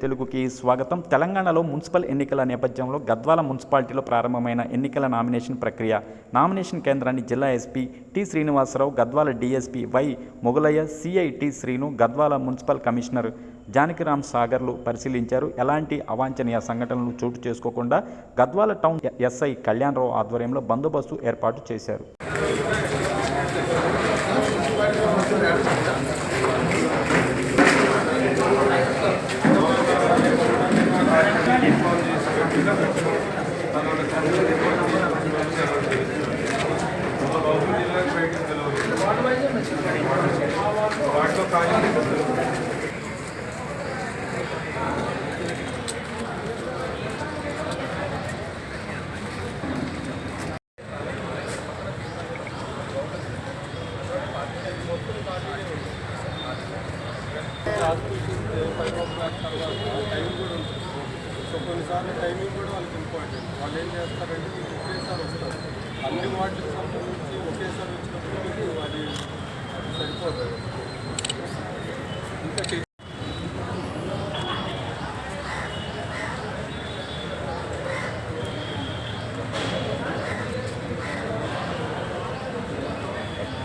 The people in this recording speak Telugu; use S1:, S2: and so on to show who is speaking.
S1: తెలుగుకి స్వాగతం. తెలంగాణలో మున్సిపల్ ఎన్నికల నేపథ్యంలో గద్వాల మున్సిపాలిటీలో ప్రారంభమైన ఎన్నికల నామినేషన్ ప్రక్రియ. నామినేషన్ కేంద్రాన్ని జిల్లా SP T Srinivasarao Gadwal DSP Y Mogalaiah CI T Srinu Gadwal municipal commissioner Janakiram సాగర్లు పరిశీలించారు. ఎలాంటి అవాంఛనీయ సంఘటనలు చోటు చేసుకోకుండా గద్వాల టౌన్ ఎస్ఐ కళ్యాణరావు ఆధ్వర్యంలో బందోబస్తు ఏర్పాటు చేశారు.
S2: సో కొన్నిసార్లు టైమింగ్ కూడా వాళ్ళకి ఇంపార్టెంట్ వాళ్ళు ఏం చేస్తారంటే మీకు ఒకేసారి వస్తారు అన్ని వాటికి సంబంధించి ఒకేసారి వచ్చినప్పుడు మీకు అది సరిపోతుంది ఇంకా